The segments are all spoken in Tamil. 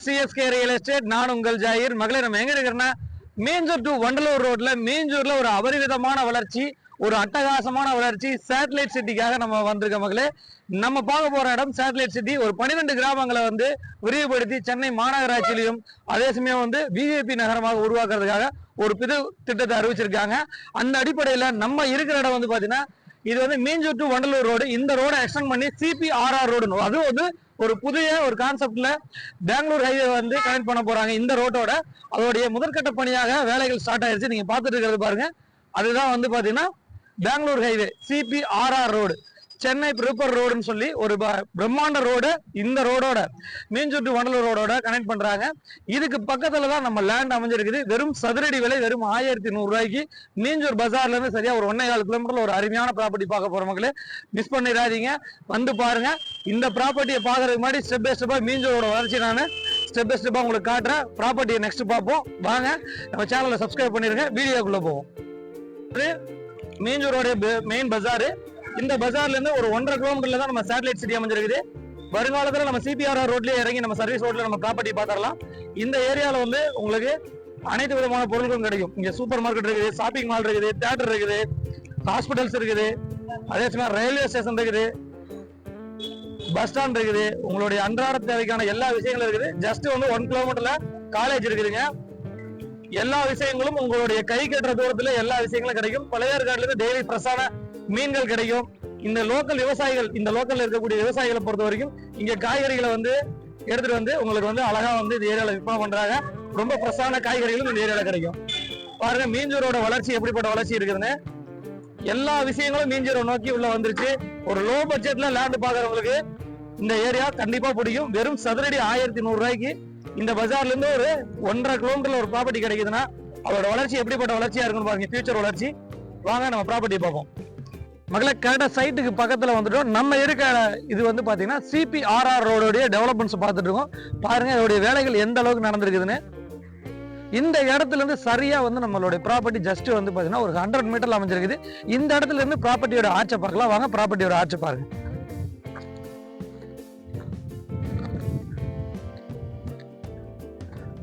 சிஎஸ்கே ரியல் எஸ்டேட் நான் உங்கள் ஜாயிர். மகளிர் நம்ம எங்க இருக்கிறேன்னா மீஞ்சூர் டு வண்டலூர் ரோட்ல மீஞ்சூர்ல ஒரு அபரிவிதமான வளர்ச்சி ஒரு அட்டகாசமான வளர்ச்சி சேட்டலைட் சிட்டிக்காக நம்ம வந்திருக்க மகளே நம்ம பார்க்க போற இடம் சேட்டலைட் சிட்டி ஒரு பன்னிரெண்டு கிராமங்களை வந்து விரிவுபடுத்தி சென்னை மாநகராட்சியிலையும் அதே சமயம் வந்து பிஜேபி நகரமாக உருவாக்குறதுக்காக ஒரு புது திட்டத்தை அறிவிச்சிருக்காங்க. அந்த அடிப்படையில நம்ம இருக்கிற இடம் வந்து பாத்தீங்கன்னா இது வந்து மீஞ்சூர் டு வண்டலூர் ரோடு இந்த ரோடை எக்ஸ்டெண்ட் பண்ணி சிபிஆர்ஆர் ரோடு அதுவும் வந்து ஒரு புதிய ஒரு கான்செப்ட்ல பெங்களூர் ஹைவே வந்து கனெக்ட் பண்ண போறாங்க இந்த ரோட்டோட அதோடைய முதற்கட்ட பணியாக வேலைகள் ஸ்டார்ட் ஆயிருச்சு. நீங்க பார்த்துட்டு இருக்கிறது பாருங்க. அதுதான் வந்து பாத்தீங்கன்னா Bangalore highway CPRR road Chennai prepare ரோடுன்னு சொல்லி ஒரு ப- பிரம்மாண்ட ரோடு இந்த ரோடோட மீன்சுட்டு டு வண்டலூர் ரோடோட கனெக்ட் பண்றாங்க. இதுக்கு பக்கத்துல தான் நம்ம லேண்ட் அமைஞ்சிருக்குது. வெறும் சதுரடி விலை வெறும் ஆயிரத்தி நூறு ரூபாய்க்கு மீஞ்சூர் பஜார்ல இருந்து சரியா ஒரு ஒன்னே கால் கிலோமீட்டர்ல ஒரு அருமையான ப்ராப்பர்ட்டி பார்க்க போற மக்களே. மிஸ் பண்ணிடாதீங்க. வந்து பாருங்க. இந்த ப்ராப்பர்ட்டியை பாக்குறதுக்கு முன்னாடி ஸ்டெப் பை ஸ்டெப்பா மீஞ்சூரோட வளர்ச்சி நான் ஸ்டெப் பை ஸ்டெப்பா உங்களுக்கு காட்டுறேன். ப்ராப்பர்ட்டியை நெக்ஸ்ட் பார்ப்போம். வாங்க. நம்ம சேனலை சப்ஸ்கிரைப் பண்ணிருங்க. வீடியோக்குள்ள போவோம். இது மீஞ்சூரோட மெயின் பஜாரு. இந்த பஜார்ல இருந்து ஒரு ஒன்றரை கிலோமீட்டர்ல தான் நம்ம சேட்டலைட் சிட்டி அமைஞ்சிருக்குது. வருங்காலத்தில் நம்ம சிபிஆர்ஆர் ரோட்லயே இறங்கி நம்ம சர்வீஸ் ரோட்ல நம்ம ப்ராப்பர்ட்டி பார்த்துடலாம். இந்த ஏரியாவில் வந்து உங்களுக்கு அனைத்து விதமான பொருட்களும் கிடைக்கும். இங்கே சூப்பர் மார்க்கெட் இருக்குது ஷாப்பிங் மால் இருக்குது தியேட்டர் இருக்குது ஹாஸ்பிட்டல்ஸ் இருக்குது. அதே சமயம் ரயில்வே ஸ்டேஷன் இருக்குது. பஸ் ஸ்டாண்ட் இருக்குது. உங்களுடைய அன்றாட தேவைக்கான எல்லா விஷயங்களும் இருக்குது. ஜஸ்ட் வந்து ஒன் கிலோமீட்டர்ல காலேஜ் இருக்குதுங்க. எல்லா விஷயங்களும் உங்களுடைய கை கட்டுற தூரத்துல எல்லா விஷயங்களும் கிடைக்கும். பழையாறுகாடுல இருந்து டெய்லி ஃப்ரெஷ்ஷான மீன்கள் கிடைக்கும். இந்த லோக்கல் விவசாயிகள் இந்த லோக்கல்ல இருக்கக்கூடிய விவசாயிகளை பொறுத்த வரைக்கும் இங்க காய்கறிகளை வந்து எடுத்துட்டு வந்து உங்களுக்கு வந்து அழகா வந்து இந்த ஏரியாவில் விற்பனை பண்றாங்க. ரொம்ப ஃப்ரெஷ்ஷான காய்கறிகளும் இந்த ஏரியாவில் கிடைக்கும். பாருங்க மீஞ்சூரோட வளர்ச்சி எப்படிப்பட்ட வளர்ச்சி இருக்குதுன்னு. எல்லா விஷயங்களும் மீஞ்சூரை நோக்கி உள்ள வந்துருச்சு. ஒரு லோ பட்ஜெட்ல லேண்ட் பாக்குறவங்களுக்கு இந்த ஏரியா கண்டிப்பா பிடிக்கும். வெறும் சதுரடி ஆயிரத்தி நூறு ரூபாய்க்கு இந்த பஜார்ல இருந்து ஒரு ஒன்றரை கிலோமீட்டர்ல ஒரு ப்ராப்பர்ட்டி கிடைக்குதுன்னா அதோட வளர்ச்சி எப்படிப்பட்ட வளர்ச்சியா இருக்குன்னு பாருங்க ஃபியூச்சர் வளர்ச்சி. வாங்க நம்ம ப்ராப்பர்ட்டி பார்ப்போம். மகளே கரெக்டாக சைட்டுக்கு பக்கத்தில் வந்துட்டோம். நம்ம இருக்க இது வந்து பார்த்தீங்கன்னா சிபிஆர்ஆர் ரோடோடைய டெவலப்மெண்ட்ஸ் பார்த்துட்டு இருக்கோம் பாருங்கள் இதோடைய வேலைகள் எந்த அளவுக்கு நடந்திருக்குதுன்னு. இந்த இடத்துல இருந்து வந்து நம்மளுடைய ப்ராப்பர்ட்டி ஜஸ்ட் வந்து பார்த்தீங்கன்னா ஒரு ஹண்ட்ரட் மீட்டரில் அமைஞ்சிருக்குது. இந்த இடத்துல இருந்து ப்ராப்பர்ட்டியோட ஆட்சை பார்க்கலாம். வாங்க ப்ராப்பர்ட்டியோட ஆட்சை பாருங்க.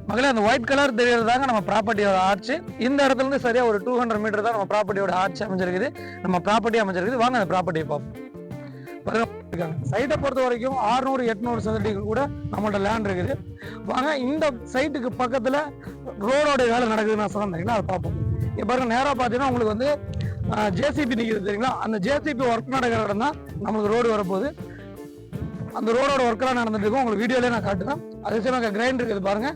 மகளே அந்த ஒயிட் கலர் தெரியறதாங்க நம்ம ப்ராப்பர்ட்டியோட ஆர்ச் இந்த இடத்துல இருந்து சரியா ஒரு டூ ஹண்ட்ரட் மீட்டர் தான் நம்ம ப்ராப்பர்ட்டியோட ஆர்ச் அமைஞ்சிருக்குது. நம்ம ப்ராப்பர்ட்டி அமைஞ்சிருக்குது. வாங்க அந்த ப்ராப்பர்ட்டியை பார்ப்போம். சைட்டை பொறுத்த வரைக்கும் 600 எட்நூறு சதுரடிக்கு கூட நம்மள்ட்ட லேண்ட் இருக்குது. வாங்க இந்த சைட்டுக்கு பக்கத்துல ரோடோட வேலை நடக்குதுன்னு நான் சொன்னேன் அதை பார்ப்போம். இப்போ பாருங்க நேரா பார்த்தீங்கன்னா உங்களுக்கு வந்து ஜேசிபி நிற்கிறது தெரியுங்களா? அந்த ஜேசிபி ஒர்க் நடக்கிற இடம் தான் நம்மளுக்கு ரோடு வரப்போகுது. அந்த ரோடோட ஒர்க்கெல்லாம் நடந்துட்டு இருக்கும். உங்களுக்கு வீடியோலேயே நான் காட்டுறேன். அதே சமயம் கிரைண்ட் இருக்குது பாருங்க.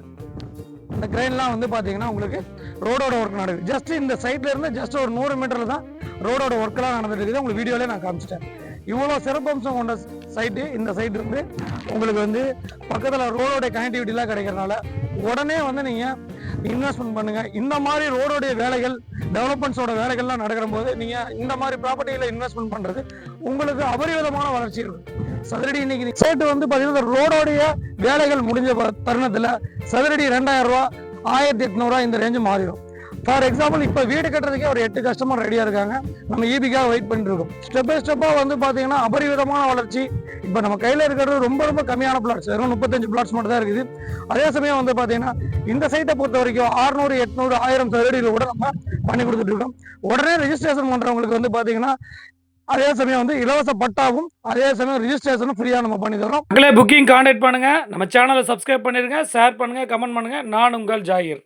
இந்த கிரைன்லாம் வந்து பார்த்தீங்கன்னா உங்களுக்கு ரோடோட ஒர்க் நடக்குது. ஜஸ்ட் இந்த சைட்ல இருந்து ஜஸ்ட் ஒரு நூறு மீட்டர்ல தான் ரோடோட ஒர்க்கெல்லாம் நடந்துட்டு இருக்குது உங்களுக்கு வீடியோலே நான் காமிச்சிட்டேன். இவ்வளோ சிறப்பம்சம் கொண்ட சைட்டு இந்த சைட் இருந்து உங்களுக்கு வந்து பக்கத்தில் ரோடோட கனெக்டிவிட்டிலாம் கிடைக்கிறனால உடனே வந்து நீங்கள் இன்வெஸ்ட்மெண்ட் பண்ணுங்க. இந்த மாதிரி ரோடோடைய வேலைகள் டெவலப்மெண்ட்ஸோட வேலைகள்லாம் நடக்கிற போது நீங்கள் இந்த மாதிரி ப்ராப்பர்ட்டியில் இன்வெஸ்ட்மெண்ட் பண்ணுறது உங்களுக்கு அபரிவிதமான வளர்ச்சி இருக்கும் சதுரடி இன்னைக்கு சேட்டு வந்து பார்த்தீங்கன்னா ரோடோடைய வேலைகள் முடிஞ்ச தருணத்தில் சதுரடி ரெண்டாயிரம் ரூபா ஆயிரத்தி எட்நூறுவா இந்த ரேஞ்சு மாறிடும். ஃபார் எக்ஸாம்பிள் இப்போ வீடு கட்டுறதுக்கே ஒரு எட்டு கஸ்டமர் ரெடியாக இருக்காங்க. நம்ம ஈபிக்காக வெயிட் பண்ணிட்டு இருக்கோம். ஸ்டெப் பை ஸ்டெப்பாக வந்து பார்த்தீங்கன்னா அபரிவிதமான வளர்ச்சி. இப்போ நம்ம கையில் இருக்கிறது ரொம்ப ரொம்ப கம்மியான பிளாட்ஸ் வெறும் முப்பத்தஞ்சு பிளாட்ஸ் மட்டும் தான் இருக்குது. அதே சமயம் வந்து பார்த்தீங்கன்னா இந்த சைட்டை பொறுத்த வரைக்கும் ஆறுநூறு எட்நூறு ஆயிரம் சதுரடியில் கூட நம்ம பண்ணி கொடுத்துட்டு இருக்கோம். உடனே ரெஜிஸ்ட்ரேஷன் பண்ணுறவங்களுக்கு வந்து பார்த்தீங்கன்னா அதே சமயம் வந்து இலவச பட்டாவும் அதே சமயம் ரிஜிஸ்ட்ரேஷனும் ஃப்ரீயாக நம்ம பண்ணி தரோம் புக்கிங் கான்டாக்ட் பண்ணுங்கள் நம்ம சேனலை சப்ஸ்கிரைப் பண்ணிருங்க ஷேர் பண்ணுங்கள் கமெண்ட் பண்ணுங்க. நான் உங்கள் ஜாகிர்.